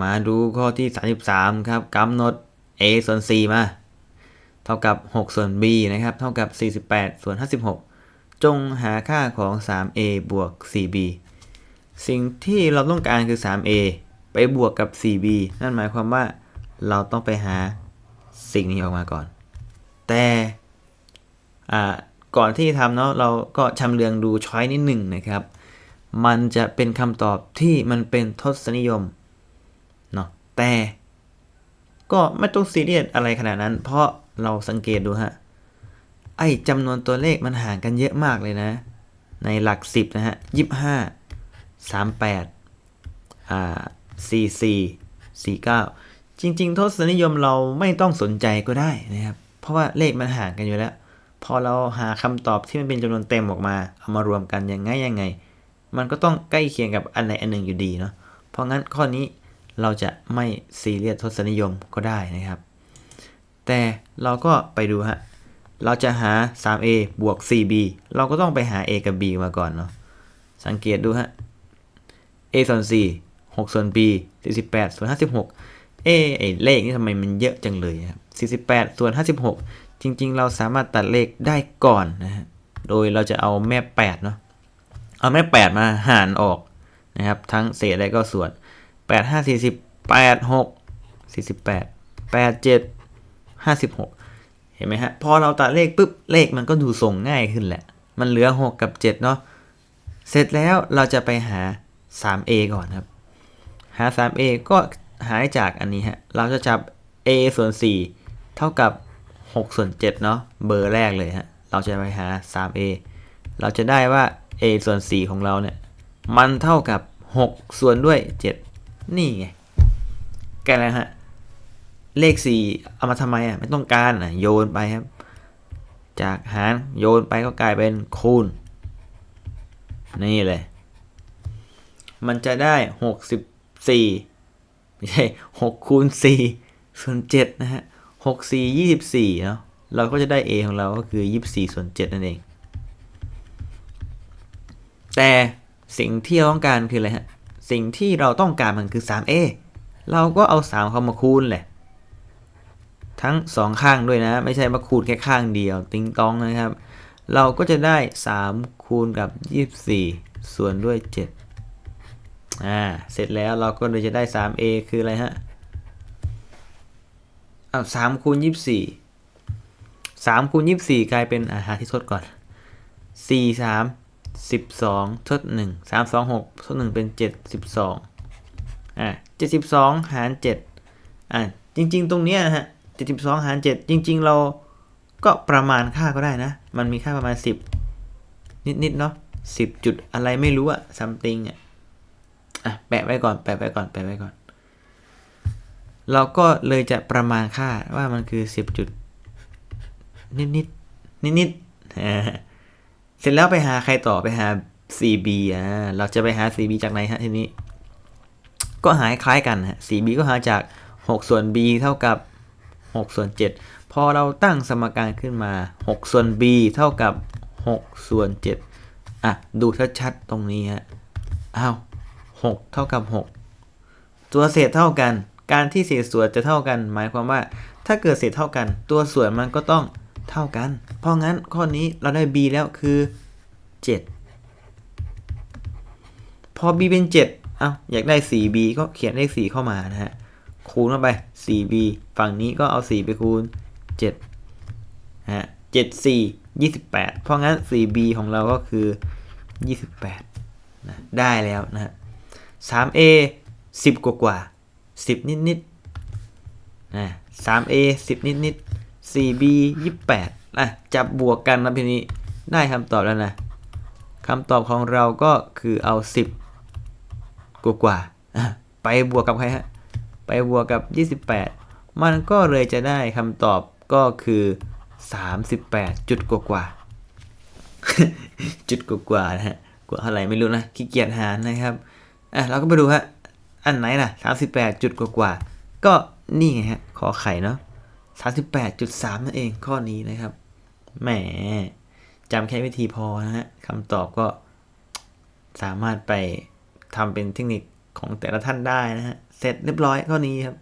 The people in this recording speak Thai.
มาดูข้อที่ 33 ครับกำหนด a ส่วน4มา เท่ากับ 6 ส่วน b นะครับ เท่ากับ 48 ส่วน 56 จงหาค่าของ 3a บวก 4b สิ่งที่เราต้องการคือ 3a ไปบวกกับ 4b นั่นหมายความว่าเราต้องไปหาสิ่งนี้ออกมาก่อน แต่ก่อนที่ทำเนาะเราก็ชำเลืองดูช้อยนิดหนึ่งนะครับ มันจะเป็นคำตอบที่มันเป็นทศนิยม แต่ก็ไม่ต้องซีเรียสอะไรขนาดนั้น เพราะเราสังเกตดูฮะ ไอ้จำนวนตัวเลขมันห่างกันเยอะมากเลยนะ ในหลัก 10 นะฮะยี่ห้าสามแปดอ่าสี่สี่สี่เก้าจริง ๆ ทศนิยมเราไม่ต้องสนใจก็ได้นะครับ เพราะว่าเลขมันห่างกันอยู่แล้ว พอเราหาคำตอบที่มันเป็นจำนวนเต็มออกมา เอามารวมกันยังไงยังไง มันก็ต้องใกล้เคียงกับอันใดอันหนึ่งอยู่ดีเนาะเพราะงั้นข้อนี้ เราจะไม่ซีเรียสทศนิยมก็ได้นะครับ แต่เราก็ไปดูฮะ เราจะหา 3a บวก 4b เราก็ต้องไปหา a กับ b มาก่อนเนาะ สังเกตดูฮะ a ส่วน4 6ส่วน b 48ส่วน56เอไอเลขนี่ทำไมมันเยอะจังเลยครับ48ส่วน56 จริง ๆ เราสามารถตัดเลขได้ก่อนนะฮะ โดยเราจะเอาแม่8เนาะ เอาแม่8มาหารออกนะครับ ทั้งเศษและก็ส่วน 8 5 40 8 6 48 8 7 56เห็นไหมฮะ พอเราตัดเลขปุ๊บ เลขมันก็ดูส่งง่ายขึ้นแหละ มันเหลือ6กับ7เนาะ เสร็จแล้วเราจะไปหา 3a ก่อนครับ หา 3a ก็หายจากอันนี้ฮะ เราจะจับ a ส่วน4เท่ากับ6ส่วน7เนาะ เบอร์แรกเลยฮะ เราจะไปหา 3a เราจะได้ว่า a ส่วน4ของเราเนี่ย มันเท่ากับ 6 ส่วนด้วย 7 นี่ไงแกแล้วฮะ เลข4เอามาทำไมอะ ไม่ต้องการอะ โยนไปครับ จากหารโยนไปก็กลายเป็นคูณ นี่เลย มันจะได้64ไม่ใช่6คูณ4ส่วน7นะฮะ6 4 24เนาะเราก็จะได้ a ของเราก็คือ 24 ส่วน 7 นั่นเอง แต่สิ่งที่เราต้องการคืออะไรฮะ สิ่งที่เราต้องการมันคือ 3a เราก็เอา 3 เข้ามาคูณแหละ ทั้ง 2 ข้างด้วยนะ ไม่ใช่มาคูณแค่ข้างเดียว ติงตองนะครับ เราก็จะได้ 3 คูณกับ 24 ส่วนด้วย 7 อ่า เสร็จแล้วเราก็เลยจะได้ 3a คืออะไรฮะอ้าว3คูณ 24 3คูณ24 กลายเป็นอาหาที่ทดก่อน 4 3 12ทด1 3 2 6ทด1เป็น72อ่า72หาร7อ่าจริง ๆ ตรงเนี้ยนะฮะ72หาร7จริง ๆ เราก็ประมาณค่าก็ได้นะ มันมีค่าประมาณ10นิดๆเนาะ10จุดอะไรไม่รู้อะ something อะอะแปะไว้ก่อนแปะไว้ก่อนแปะไว้ก่อน เราก็เลยจะประมาณค่าว่ามันคือ10จุดนิดๆนิดๆ เสร็จแล้วไปหาใครต่อไปหา 4b อ่าเราจะไปหา 4b จากไหนฮะทีนี้ ก็หาคล้ายกันฮะ 4b ก็หาจาก 6 ส่วน b เท่ากับ 6 ส่วน 7 พอเราตั้งสมการขึ้นมา 6 ส่วน b เท่ากับ 6 ส่วน 7 อะ ดูชัดๆตรงนี้ฮะ อ้าว 6 เท่ากับ 6 ตัวเศษเท่ากัน การที่เศษส่วนจะเท่ากัน หมายความว่า ถ้าเกิดเศษเท่ากัน ตัวส่วนมันก็ต้อง เท่ากัน เพราะงั้นข้อนี้เราได้ b แล้วคือ 7 พอ b เป็น 7 เอ้าอยากได้ 4b ก็เขียนเลข4เข้ามานะฮะ คูณเข้าไป 4b ฝั่งนี้ก็เอา 4 ไปคูณ 7 ฮะ 7 4 28 เพราะงั้น 4b ของเราก็คือ 28 นะ ได้แล้วนะฮะ 3a 10 กว่ากว่า 10 นิดนิดๆนะ 3a 10 นิดนิดๆ 4b 28อะจับบวกกันนะทีนี้ได้คำตอบแล้วนะคำตอบของเราก็คือเอา 10 กว่ากว่าๆไปบวกกับใครฮะ ไปบวกกับ 28 มันก็เลยจะได้คำตอบก็คือ 38 จุดกว่ากว่าๆจุดกว่ากว่าๆนะฮะ กว่าเท่าไหร่ไม่รู้นะ ขี้เกียจหารนะครับ อะเราก็ไปดูฮะ อันไหนล่ะ 38 จุดกว่ากว่าๆก็นี่ไงฮะ ขอไข่เนาะ 38.3 นั่นเองข้อนี้นะครับ แหมจำแค่วิธีพอนะฮะคำตอบก็สามารถไปทำเป็นเทคนิคของแต่ละท่านได้นะฮะ เสร็จเรียบร้อยข้อนี้ครับ